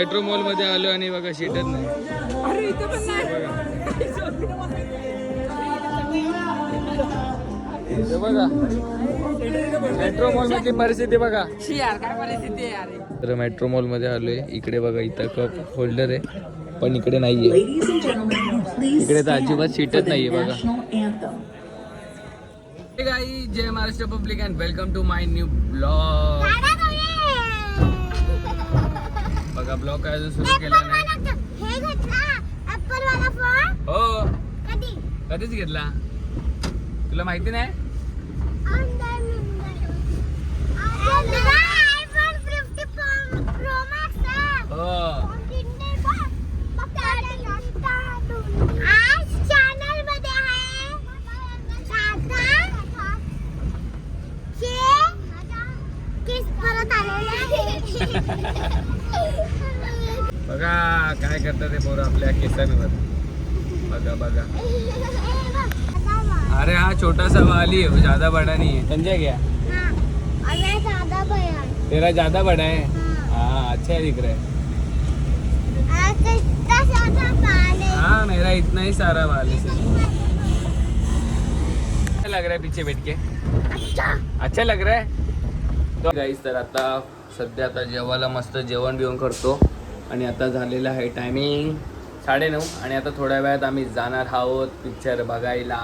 Metro मॉलमध्ये आलो आणि बघा सीटच नाही. बघा. मेट्रो मॉल मधली परिस्थिती बघा. तर मेट्रो मॉलमध्ये आलोय. इकडे बघा इथं कप होल्डर आहे. पण इकडे नाहीये. इकडे तर अजिबात सीटच नाहीये बघा. Jai Maharashtra public and welcome to my new blog बघा ब्लॉग काय अजून सुरू केला नाही? हे घेतला. ऍपल वाला फोन हो. कधी? कधीच घेतला? तुला माहिती नाही? बघा काय करतात ते पोरं आपल्या केसांवर. बघा बघा. अरे हा छोटासा वाली है वो ज़्यादा बड़ा नहीं है समझा क्या अरे दादा तेरा ज़्यादा बड़ा है. हाँ अच्छा दिख रहा है. हाँ मेरा इतना ही सारा वाल है अच्छा लग रहा है पीछे बैठ के। अच्छा। लग रहा है। तो गाईस तर आता सध्या आता जेवायला मस्त जेवण बिवण करतो. आणि आता झालेलं आहे टायमिंग साडेनऊ. आणि आता थोड्या वेळात आम्ही जाणार आहोत पिक्चर बघायला.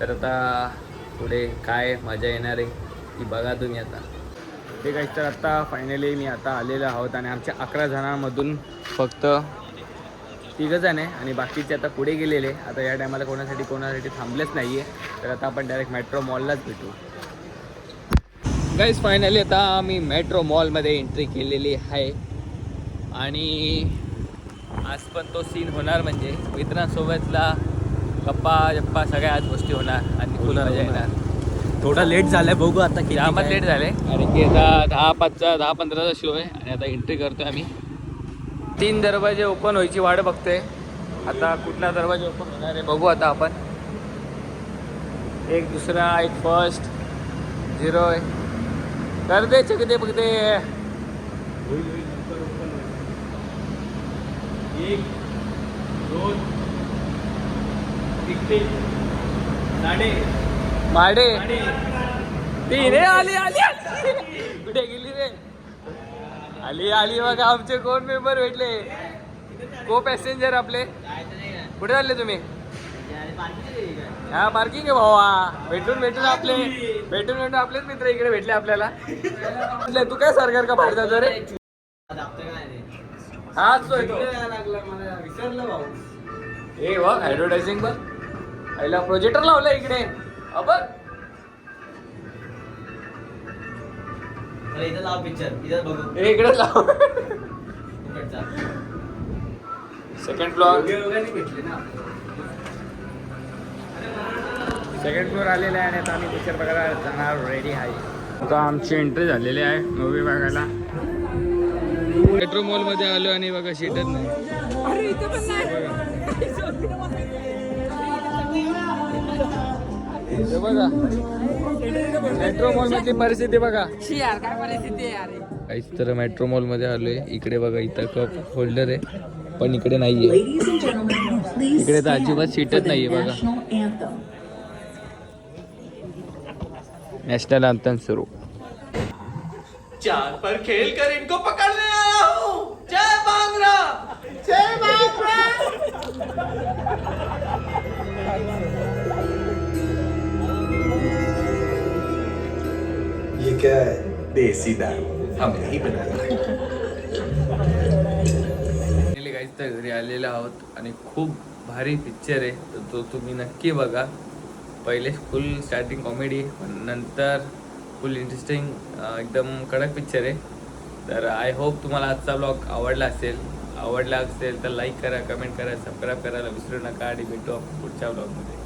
तर आता पुढे काय मजा येणार आहे ती बघा तुम्ही आता. ते काय तर आता फायनली मी आता आलेलो आहोत आणि आमच्या अकरा जणांमधून फक्त तिघं जण आहे. आणि बाकीचे आता पुढे गेलेले. आता या टायमाला कोणासाठी कोणासाठी थांबलेच नाही आहे तर आता आपण डायरेक्ट मेट्रो मॉललाच भेटू. गाईज फायनली आता आम्ही मेट्रो मॉलमध्ये एंट्री केलेली आहे. आणि आज पण तो सीन होणार म्हणजे मित्रांसोबतला गप्पा जप्पा सगळ्या आज गोष्टी होणार आणि फुल मजा येणार. थोडा लेट झालाय बघू आता जामच काय. लेट झाले. कारण की आता दहा पाचचा दहा पंधराचा शो आहे. आणि आता एंट्री करतोय आम्ही. तीन दरवाजे ओपन व्हायची वाट बघतोय. आता कुठला दरवाजा ओपन होणार आहे बघू आता आपण. एक दुसरा एक फर्स्ट झिरो आहे. कर दे चकते बघते एक दोन तीन साडे. माडे। ती रे आली आली आली. कुठे गेली रे? आली आली बघा आमचे कोण मेंबर भेटले. को पॅसेंजर आपले. कुठे चालले तुम्ही? हा पार्किंग आहे भावा. भेटून भेटून आपले भेटून भेटून आपलेच मित्र इकडे भेटले आपल्याला. म्हटलं, तू काय सरकार का जातो रे? हा तो. ए बघ ऍडव्हर्टायझिंग बघ. पहिला प्रोजेक्टर लावला इकडे. बघ. इथं लाव. पिक्चर इकडे लाव. सेकंड दोघांनी भेटले ना. सेकंड फ्लोअर आलेला आहे आणि आता आम्ही पिक्चर बघायला जाणार रेडी आहे. आता आमची एंट्री झालेली आहे मूवी बघायला. मेट्रो मॉलमध्ये आलो आणि बघा सीटच नाही. अरे इथं पण नाही. हे बघा. मेट्रो मॉल मधली परिस्थिती बघा. शी यार काय परिस्थिती आहे यार काहीच तर मेट्रो मॉलमध्ये आलोय. इकडे बघा इथं कप होल्डर आहे पण इकडे नाहीये. इकडे तर अजिबात सीटच नाहीये बघा. नॅशनल अंतन सुरू. चार पर खेल कर इनको पकड़ने आया हूँ। जय जय ये क्या है? देसी दारू। हम नहीं तर घरी आलेलो आहोत आणि खूप भारी पिक्चर आहे. तर तो तुम्ही नक्की बघा. पहिले फुल स्टार्टिंग कॉमेडी नंतर फुल इंटरेस्टिंग एकदम कडक पिक्चर आहे. तर आय होप तुम्हाला आजचा ब्लॉग आवडला असेल. आवडला असेल तर लाईक करा कमेंट करा सबस्क्राईब करायला विसरू नका आणि भेटू आपण पुढच्या ब्लॉगमध्ये